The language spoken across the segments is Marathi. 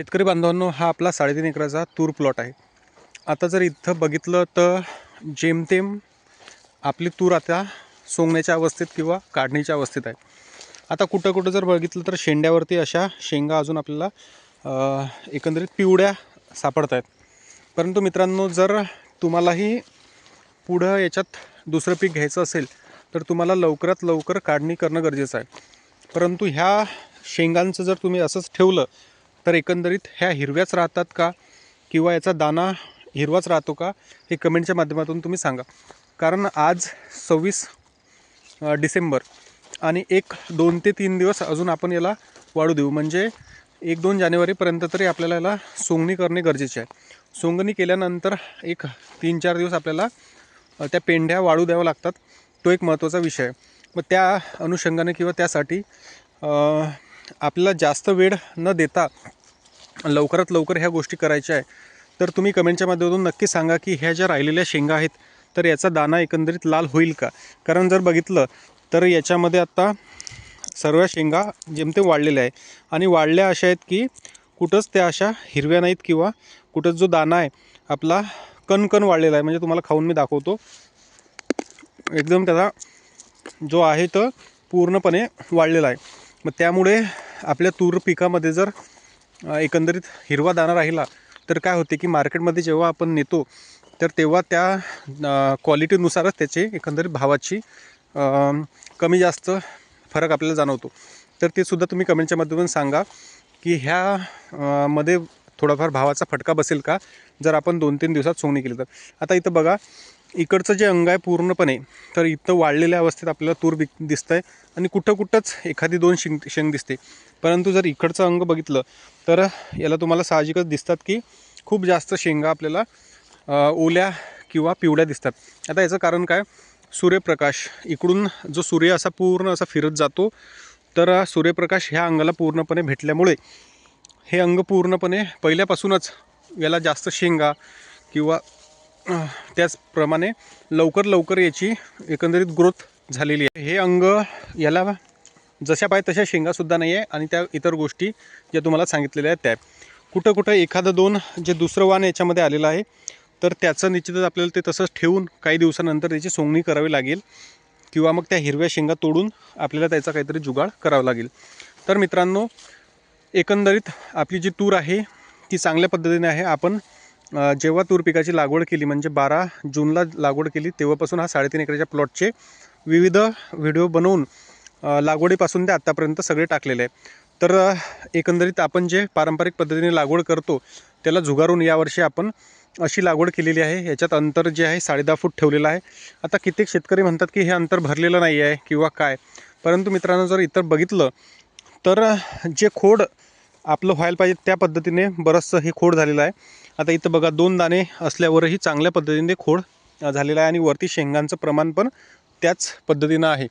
शेतकरी बांधवांनो हा आपला साडेतीन एकराचा तूर प्लॉट आहे. आता जर इथं बघितलं तर जेमतेम आपली तूर आता सोंगण्याच्या अवस्थेत किंवा काढणीच्या अवस्थेत आहे. आता कुठं कुठं जर बघितलं तर शेंड्यावरती अशा शेंगा अजून आपल्याला एकंदरीत पिवळ्या सापडत आहेत परंतु मित्रांनो जर तुम्हालाही पुढं याच्यात दुसरं पीक घ्यायचं असेल तर तुम्हाला लवकरात लवकर काढणी करणं गरजेचं आहे. परंतु ह्या शेंगांचं जर तुम्ही असंच ठेवलं तर एकंदरीत ह्या हिरव्याच राहतात का? किंवा याचा दाना हिरवाच राहतो का? हे कमेंटच्या माध्यमातून तुम्ही सांगा. कारण आज सव्वीस डिसेंबर आणि एक दोन ते तीन दिवस अजून आपण याला वाढू देऊ. म्हणजे एक दोन जानेवारीपर्यंत तरी आपल्याला याला सोंगणी करणे गरजेचे आहे. सोंगणी केल्यानंतर एक तीन चार दिवस आपल्याला त्या पेंढ्या वाढू द्याव्या लागतात. तो एक महत्त्वाचा विषय आहे. मग त्या अनुषंगाने किंवा त्यासाठी आपल्याला जास्त वेळ न देता लवकरात लवकर ह्या गोष्टी करायच्या आहे तर तुम्ही कमेंटच्या माध्यमातून नक्की सांगा की ह्या ज्या राहिलेल्या शेंगा आहेत तर याचा दाना एकंदरीत लाल होईल का? कारण जर बघितलं तर याच्यामध्ये आत्ता सर्व शेंगा जेमतेम वाढलेल्या आहे आणि वाढल्या अशा आहेत की कुठंच त्या अशा हिरव्या नाहीत किंवा कुठंच जो दाना आहे आपला कणकण वाढलेला आहे. म्हणजे तुम्हाला खाऊन मी दाखवतो. एकदम त्याचा जो आहे तो पूर्णपणे वाढलेला आहे. मग त्यामुळे आपल्या तूर पिकामध्ये जर एकंदरीत हिरवा दाणा राहिला तर काय होते की मार्केटमध्ये जेव्हा आपण नेतो तर तेव्हा त्या क्वालिटीनुसारच त्याचे एकंदरीत भावाची कमी जास्त फरक आपल्याला जाणवतो. तर ते सुद्धा तुम्ही कमेंटच्या माध्यमातून सांगा की ह्या मध्ये थोडाफार भावाचा फटका बसेल का? जर आपण दोन तीन दिवसात सोंगणी केली तर. आता इथं बघा इकडचं जे अंग आहे पूर्णपणे तर इथं वाढलेल्या अवस्थेत आपल्याला तूर दिस दिसतं आहे आणि कुठं कुठंच एखादी दोन शेंग शेंग दिसते. परंतु जर इकडचं अंग बघितलं तर याला तुम्हाला साहजिकच दिसतात की खूप जास्त शेंगा आपल्याला ओल्या किंवा पिवळ्या दिसतात. आता याचं कारण काय? सूर्यप्रकाश. इकडून जो सूर्य असा पूर्ण असा फिरत जातो तर सूर्यप्रकाश ह्या अंगाला पूर्णपणे भेटल्यामुळे हे अंग पूर्णपणे पहिल्यापासूनच याला जास्त शेंगा किंवा त्याचप्रमाणे लवकर लवकर याची एकंदरीत ग्रोथ झालेली आहे. हे अंग याला जशा पाहिजे तशा शेंगासुद्धा नाही आहे आणि त्या इतर गोष्टी ज्या तुम्हाला सांगितलेल्या आहेत त्या कुठं कुठं एखादं दोन जे दुसरं वाण याच्यामध्ये आलेलं आहे तर त्याचं निश्चितच आपल्याला ते तसंच ठेवून काही दिवसानंतर त्याची सोंगणी करावी लागेल किंवा मग त्या हिरव्या शेंगा तोडून आपल्याला त्याचा काहीतरी जुगाड करावा लागेल. तर मित्रांनो एकंदरीत आपली जी तूर आहे ती चांगल्या पद्धतीने आहे. आपण जेव्हा तूर पिकाची लागवड केली म्हणजे बारा जूनला लागवड केली तेव्हापासून हा साडेतीन एकराच्या प्लॉटचे विविध व्हिडिओ बनवून लागवडीपासून ते आत्तापर्यंत सगळे टाकलेले आहे तर एकंदरीत आपण जे पारंपरिक पद्धतीने लागवड करतो त्याला झुगारून यावर्षी आपण अशी लागवड केलेली आहे. याच्यात अंतर जे आहे साडेदहा फूट ठेवलेलं आहे. आता कित्येक शेतकरी म्हणतात की हे अंतर भरलेलं नाही आहे किंवा काय. परंतु मित्रांनो जर इतर बघितलं तर जे खोड आपलं व्हायला पाहिजे त्या पद्धतीने बरंचसं हे खोड झालेलं आहे. आता इथं बघा दोन दाणे असल्यावरही चांगल्या पद्धतीने खोड झालेला आहे आणि वरती शेंगांचं प्रमाण पण त्याच पद्धतीनं आहे.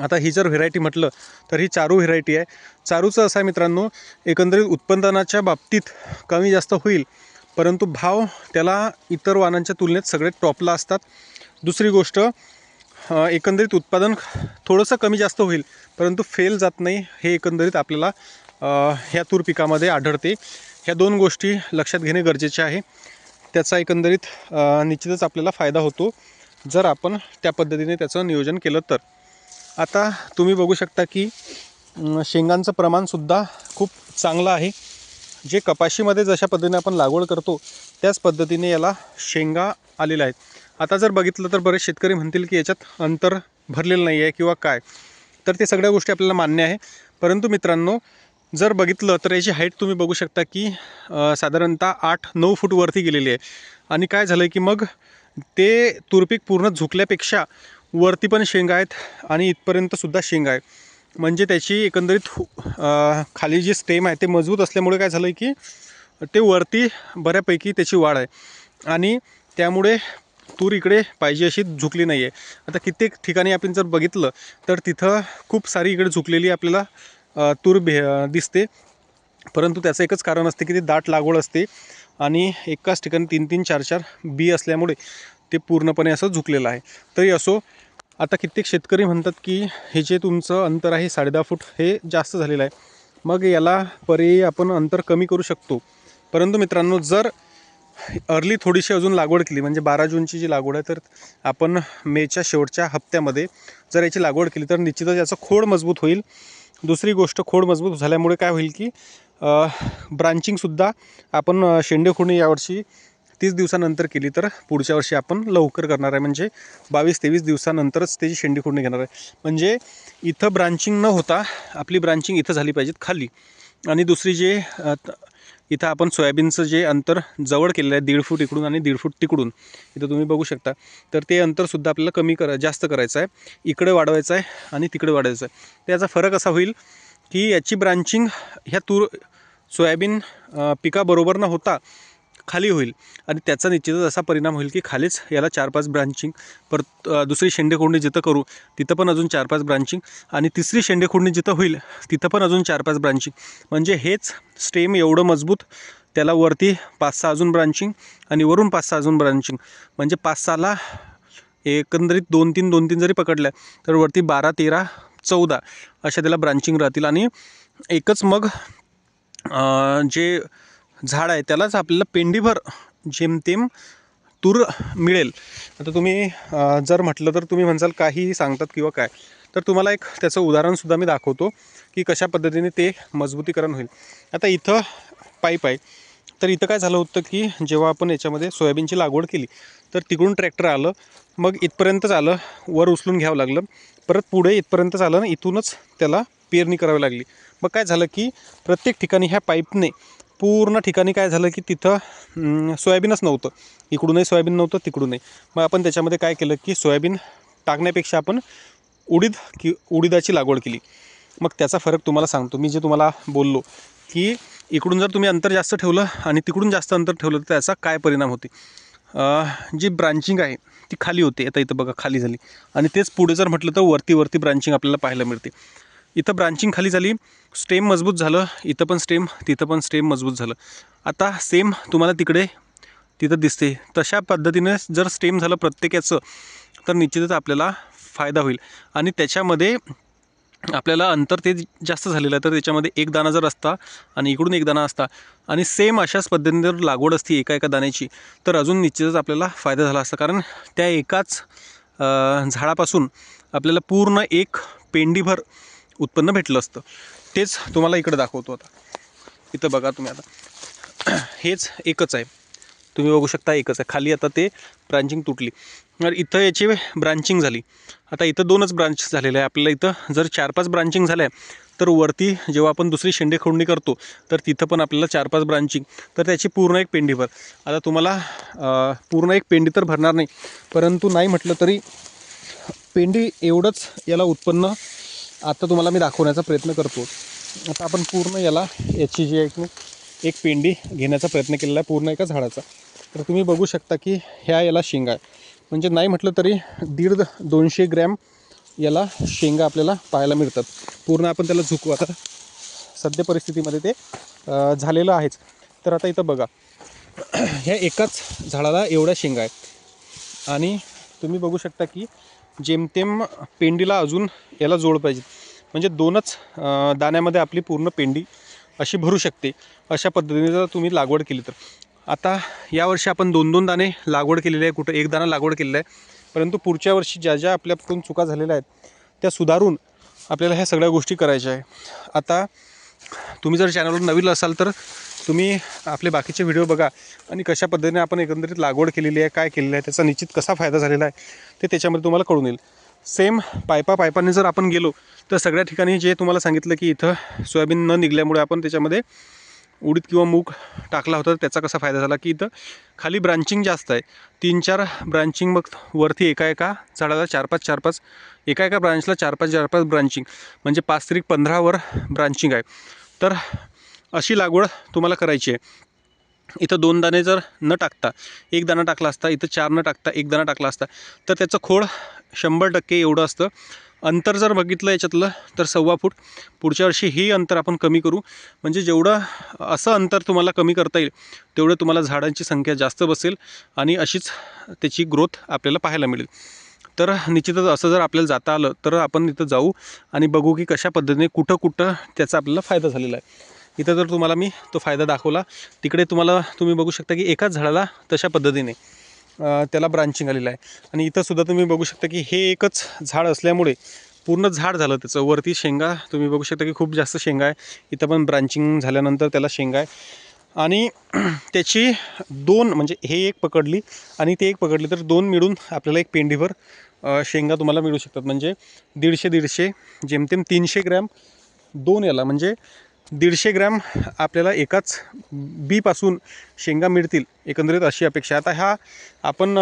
आता ही जर व्हेरायटी म्हटलं तर ही चारू व्हेरायटी आहे. चारूचं असं आहे मित्रांनो एकंदरीत उत्पादनाच्या बाबतीत कमी जास्त होईल परंतु भाव त्याला इतर वाहनांच्या तुलनेत सगळे टॉपला असतात. दुसरी गोष्ट एकंदरीत उत्पादन थोडंसं कमी जास्त होईल परंतु फेल जात नाही हे एकंदरीत आपल्याला ह्या तूर पिकामध्ये आढळते. ह्या दोन गोष्टी लक्षात घेणे गरजेचे आहे. त्याचा एकंदरीत निश्चितच आपल्याला फायदा होतो जर आपण त्या पद्धतीने त्याचं नियोजन केलं तर. आता तुम्ही बघू शकता की शेंगांचं प्रमाणसुद्धा खूप चांगलं आहे. जे कपाशीमध्ये जशा पद्धतीने आपण लागवड करतो त्याच पद्धतीने याला शेंगा आलेल्या आहेत. आता जर बघितलं तर बरेच शेतकरी म्हणतील की याच्यात अंतर भरलेलं नाही आहे किंवा काय. तर ते सगळ्या गोष्टी आपल्याला मान्य आहे. परंतु मित्रांनो जर बघितलं तर याची हाईट तुम्ही बघू शकता की साधारणतः आठ नऊ फूटवरती गेलेली आहे. आणि काय झालं आहे की मग ते तुरपीक पूर्ण झुकल्यापेक्षा वरती पण शेंगा आहेत आणि इथपर्यंतसुद्धा शेंगा आहे म्हणजे त्याची एकंदरीत खाली जी स्टेम आहे ते मजबूत असल्यामुळे काय झालं आहे की ते वरती बऱ्यापैकी त्याची वाढ आहे. आणि त्यामुळे तूर इकडे पाहिजे अशी झुकली नाही आहे आता कित्येक ठिकाणी आपण जर बघितलं तर तिथं खूप सारी इकडे झुकलेली आपल्याला तूर भे दिसते. परंतु त्याचं एकच कारण असते की ती दाट लागवड असते आणि एकाच ठिकाणी तीन तीन चार चार बी असल्यामुळे ते पूर्णपणे असं झुकलेलं आहे. तरी असो आता कित्येक शेतकरी म्हणतात की हे जे तुमचं अंतर आहे साडेदहा फूट हे जास्त झालेलं आहे. मग याला पर्यायी आपण अंतर कमी करू शकतो. परंतु मित्रांनो जर अर्ली थोडीशी अजून लागवड केली म्हणजे बारा जूनची जी लागवड आहे तर आपण मेच्या शेवटच्या हप्त्यामध्ये जर याची लागवड केली तर निश्चितच याचं खोड मजबूत होईल. दुसरी गोष्ट खोड मजबूत झाल्यामुळे काय होईल की ब्रांचिंगसुद्धा आपण शेंडे खोडणी यावर्षी तीस दिवसानंतर केली तर पुढच्या वर्षी आपण लवकर करणार आहे. म्हणजे बावीस तेवीस दिवसानंतरच त्याची शेंडी खोडणी घेणार आहे. म्हणजे इथं ब्रांचिंग न होता आपली ब्रांचिंग इथं झाली पाहिजेत खाली. आणि दुसरी जे त- इथं आपण सोयाबीनचं जे अंतर जवळ केलेलं आहे दीड फूट इकडून आणि दीड फूट तिकडून इथं तुम्ही बघू शकता. तर ते अंतरसुद्धा आपल्याला कमी करा जास्त करायचं आहे. इकडे वाढवायचं आहे आणि तिकडे वाढवायचं आहे. त्याचा फरक असा होईल की याची ब्रांचिंग ह्या तूर सोयाबीन पिकाबरोबर न होता खाली होईल. आणि त्याचा निश्चितच असा परिणाम होईल की खालीच याला चार पाच ब्रांचिंग परत दुसरी शेंडेखोडणी जिथं करू तिथं पण अजून चार पाच ब्रांचिंग आणि तिसरी शेंडेखोडणी जिथं होईल तिथं पण अजून चार पाच ब्रांचिंग म्हणजे हेच स्टेम एवढं मजबूत त्याला वरती पाच सहा अजून ब्रांचिंग आणि वरून पाच सहा अजून ब्रांचिंग म्हणजे पाच सहाला एकंदरीत दोन तीन दोन तीन जरी पकडल्या तर वरती बारा तेरा चौदा अशा त्याला ब्रांचिंग राहतील. आणि एकच मग जे झाड आहे त्यालाच आपल्याला पेंडीभर जेमतेम तूर मिळेल. आता तुम्ही जर म्हटलं तर तुम्ही म्हणसाल काहीही सांगतात किंवा काय तर तुम्हाला एक त्याचं उदाहरणसुद्धा मी दाखवतो की कशा पद्धतीने ते मजबूतीकरण होईल. आता इथं पाईप आहे तर इथं काय झालं होतं की जेव्हा आपण याच्यामध्ये सोयाबीनची लागवड केली तर तिकडून ट्रॅक्टर आलं मग इथपर्यंतच आलं वर उचलून घ्यावं लागलं परत पुढे इथपर्यंतच आलं आणि इथूनच त्याला पेरणी करावी लागली. मग काय झालं की प्रत्येक ठिकाणी ह्या पाईपने पूर्ण ठिकाणी काय झालं की तिथं सोयाबीनच नव्हतं. इकडूनही सोयाबीन नव्हतं तिकडूनही. मग आपण त्याच्यामध्ये काय केलं की सोयाबीन टाकण्यापेक्षा आपण उडीद कि उडीदाची लागवड केली. मग त्याचा फरक तुम्हाला सांगतो. मी जे तुम्हाला बोललो की इकडून जर तुम्ही अंतर जास्त ठेवलं आणि तिकडून जास्त अंतर ठेवलं तर त्याचा काय परिणाम होते? जी ब्रांचिंग आहे ती खाली होते. आता इथं बघा खाली झाली. आणि तेच पुढे जर म्हटलं तर वरती वरती ब्रांचिंग आपल्याला पाहायला मिळते. इथं ब्रांचिंग खाली झाली. स्टेम मजबूत झालं. इथं पण स्टेम तिथं पण स्टेम मजबूत झालं. आता सेम तुम्हाला तिकडे तिथं दिसते. तशा पद्धतीने जर स्टेम झालं प्रत्येकाचं तर निश्चितच आपल्याला फायदा होईल. आणि त्याच्यामध्ये आपल्याला अंतर ते जास्त झालेलं आहे तर त्याच्यामध्ये एक दाणा जर असता आणि इकडून एक दाणा असता आणि सेम अशाच पद्धतीने जर लागवड असती एका एका दाण्याची तर अजून निश्चितच आपल्याला फायदा झाला असता. कारण त्या एकाच झाडापासून आपल्याला पूर्ण एक पेंडीभर उत्पन्न भेटलं असतं. तेच तुम्हाला इकडं दाखवतो आता. इथं बघा तुम्ही आता. हेच एकच आहे. तुम्ही बघू शकता एकच आहे. खाली आता ते ब्रांचिंग तुटली. तर इथं याची ब्रांचिंग झाली. आता इथं दोनच ब्रांच झालेले आहे. आपल्याला इथं जर चार पाच ब्रांचिंग झाल्या तर वरती जेव्हा आपण दुसरी शेंडे खोडणी करतो तर तिथं पण आपल्याला चार पाच ब्रांचिंग तर त्याची पूर्ण एक पेंडी भर. आता तुम्हाला पूर्ण एक पेंडी तर भरणार नाही. परंतु नाही म्हटलं तरी पेंडी एवढंच याला उत्पन्न आता तुम्हाला मी दाखवण्याचा प्रयत्न करतो. आता आपण पूर्ण याला याची जी आहे एक पेंडी घेण्याचा प्रयत्न केलेला आहे पूर्ण एका झाडाचा. तर तुम्ही बघू शकता की ह्या याला शेंगा आहे. म्हणजे नाही म्हटलं तरी दीड दोनशे ग्रॅम याला शेंगा आपल्याला पाहायला मिळतात. पूर्ण आपण त्याला झुकू. आता सध्या परिस्थितीमध्ये ते झालेलं आहेच. तर आता इथं बघा. ह्या एकाच झाडाला एवढ्या शेंगा आहेत. आणि तुम्ही बघू शकता की जेमतेम पेंडीला अजून याला जोड पाहिजे म्हणजे दोनच दाण्यामध्ये आपली पूर्ण पेंडी अशी भरू शकते. अशा पद्धतीने जर तुम्ही लागवड केली तर. आता यावर्षी आपण दोन दोन दाणे लागवड केलेली आहे. कुठं एक दाणा लागवड केलेला आहे. परंतु पुढच्या वर्षी ज्या ज्या आपल्याकडून चुका झालेल्या आहेत त्या सुधारून आपल्याला ह्या सगळ्या गोष्टी करायच्या आहे. आता तुम्ही जर चॅनलवर नवीन असाल तर तुम्ही आपले बाकीचे व्हिडिओ बघा आणि कशा पद्धतीने आपण एकंदरीत लागवड केलेली आहे काय केलेलं आहे त्याचा निश्चित कसा फायदा झालेला आहे ते त्याच्यामध्ये तुम्हाला कळून येईल. सेम पायपा पायपाने जर आपण गेलो तर सगळ्या ठिकाणी जे तुम्हाला सांगितलं की इथं सोयाबीन न निघल्यामुळे आपण त्याच्यामध्ये उडीद किंवा मूग टाकला होता त्याचा कसा फायदा झाला की इथं खाली ब्रांचिंग जास्त आहे. तीन चार ब्रांचिंग मग वरती एका एका झाडाला चार पाच चार पाच एका एका ब्रांचला चार पाच चार पाच ब्रांचिंग म्हणजे पाच तरी पंधरावर ब्रांचिंग आहे. तर अशी लागवड तुम्हाला करायची आहे. इथं दोन दाणे जर न टाकता एक दाणा टाकला असता इथं चार न टाकता एक दाणा टाकला असता तर त्याचं खोड शंभर टक्के एवढं असतं. अंतर जर बघितलं याच्यातलं तर सव्वा फूट. पुढच्या वर्षी ही अंतर आपण कमी करू. म्हणजे जेवढं असं अंतर तुम्हाला कमी करता येईल तेवढं तुम्हाला झाडांची संख्या जास्त बसेल आणि अशीच त्याची ग्रोथ आपल्याला पाहायला मिळेल. तर निश्चितच असं जर आपल्याला जाता आलं तर आपण इथं जाऊ आणि बघू की कशा पद्धतीने कुठं कुठं त्याचा आपल्याला फायदा झालेला आहे. इथं जर तुम्हाला मी तो फायदा दाखवला तिकडे तुम्हाला तुम्ही बघू शकता की एकाच झाडाला तशा पद्धतीने त्याला ब्रांचिंग आलेलं आहे. आणि इथंसुद्धा तुम्ही बघू शकता की हे एकच झाड असल्यामुळे पूर्ण झाड झालं त्याचं. वरती शेंगा तुम्ही बघू शकता की खूप जास्त शेंगा आहे. इथं पण ब्रांचिंग झाल्यानंतर त्याला शेंगा आहे. आणि त्याची दोन म्हणजे हे एक पकडली आणि ते एक पकडली तर दोन मिळून आपल्याला एक पेंडीवर शेंगा तुम्हाला मिळू शकतात. म्हणजे दीडशे दीडशे जेमतेम तीनशे ग्रॅम दोन याला. म्हणजे दीडशे ग्रॅम आपल्याला एकाच बीपासून शेंगा मिळतील एकंदरीत अशी अपेक्षा आता हा आपण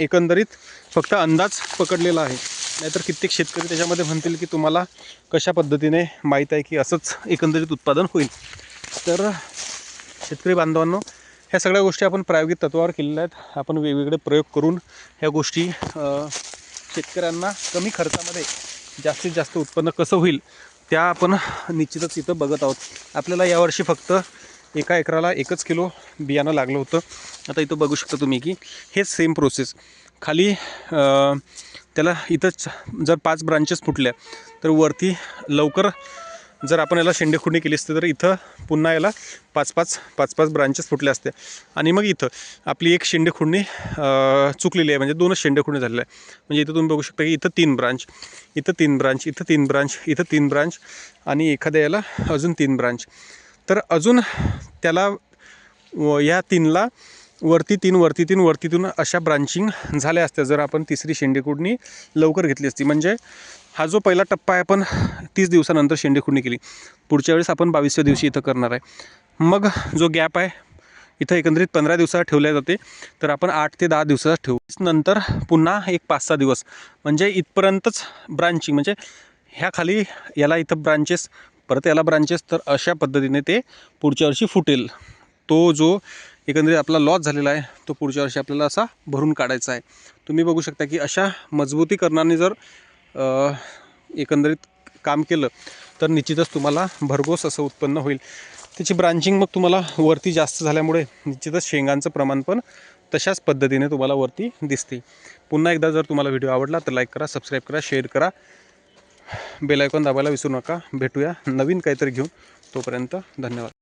एकंदरीत फक्त अंदाज पकडलेला आहे. नाहीतर कित्येक शेतकरी त्याच्यामध्ये म्हणतील की तुम्हाला कशा पद्धतीने माहीत आहे की असंच एकंदरीत उत्पादन होईल. तर शेतकरी बांधवांनो ह्या सगळ्या गोष्टी आपण प्रायोगिक तत्वावर केलेल्या आहेत. आपण वेगवेगळे प्रयोग करून ह्या गोष्टी शेतकऱ्यांना कमी खर्चामध्ये जास्तीत जास्त उत्पन्न कसं होईल त्या आपण निश्चितच इथं बघत आहोत. आपल्याला यावर्षी फक्त एका एकराला एकच किलो बियाणं लागलं होतं. आता इथं बघू शकता तुम्ही की हेच सेम प्रोसेस खाली त्याला इथंच जर पाच ब्रांचेस फुटल्या तर वरती लवकर जर आपण याला शेंडेखुंडी केली असते तर इथं पुन्हा याला पाच पाच पाच पाच ब्रांचेस फुटल्या असत्या. आणि मग इथं आपली एक शेंडेखुंडी चुकलेली आहे. म्हणजे दोनच शेंडेखुंडी झालेल्या आहे म्हणजे इथं तुम्ही बघू शकता की इथं तीन ब्रांच इथं तीन ब्रांच इथं तीन ब्रांच इथं तीन ब्रांच आणि एखाद्या याला अजून तीन ब्रांच तर अजून त्याला व या तीनला वरती तीन वरती तीन वरती तीन अशा ब्रांचिंग झाल्या असत्या. जर आपण तिसरी शेंडेकुडणी लवकर घेतली असती. म्हणजे हा जो पहिला टप्पा आहे आपण तीस दिवसानंतर शेंडेखुंडी केली. पुढच्या वेळेस आपण बावीसव्या दिवशी इथं करणार आहे. मग जो गॅप आहे इथं एकंदरीत पंधरा दिवसात ठेवल्या जाते. तर आपण आठ ते दहा दिवसाचा ठेवू. नंतर पुन्हा एक पाच सहा दिवस. म्हणजे इथपर्यंतच ब्रांचिंग म्हणजे ह्या खाली याला इथं ब्रांचेस परत याला ब्रांचेस तर अशा पद्धतीने ते पुढच्या वर्षी फुटेल. तो जो एकंदरीत आपला लॉस झालेला आहे तो पुढच्या वर्षी आपल्याला असा भरून काढायचा आहे. तुम्ही बघू शकता की अशा मजबूतीकरणाने जर एकंदरीत काम केलं तर निश्चितच तुम्हाला भरघोस असं उत्पन्न होईल. त्याची ब्रांचिंग मग तुम्हाला वरती जास्त झाल्यामुळे निश्चितच शेंगांचं प्रमाण पण तशाच पद्धतीने तुम्हाला वरती दिसते. पुन्हा एकदा जर तुम्हाला व्हिडिओ आवडला तर लाईक करा सबस्क्राईब करा शेअर करा. बेलायकॉन दाबायला विसरू नका. भेटूया नवीन काहीतरी घेऊन. तोपर्यंत धन्यवाद.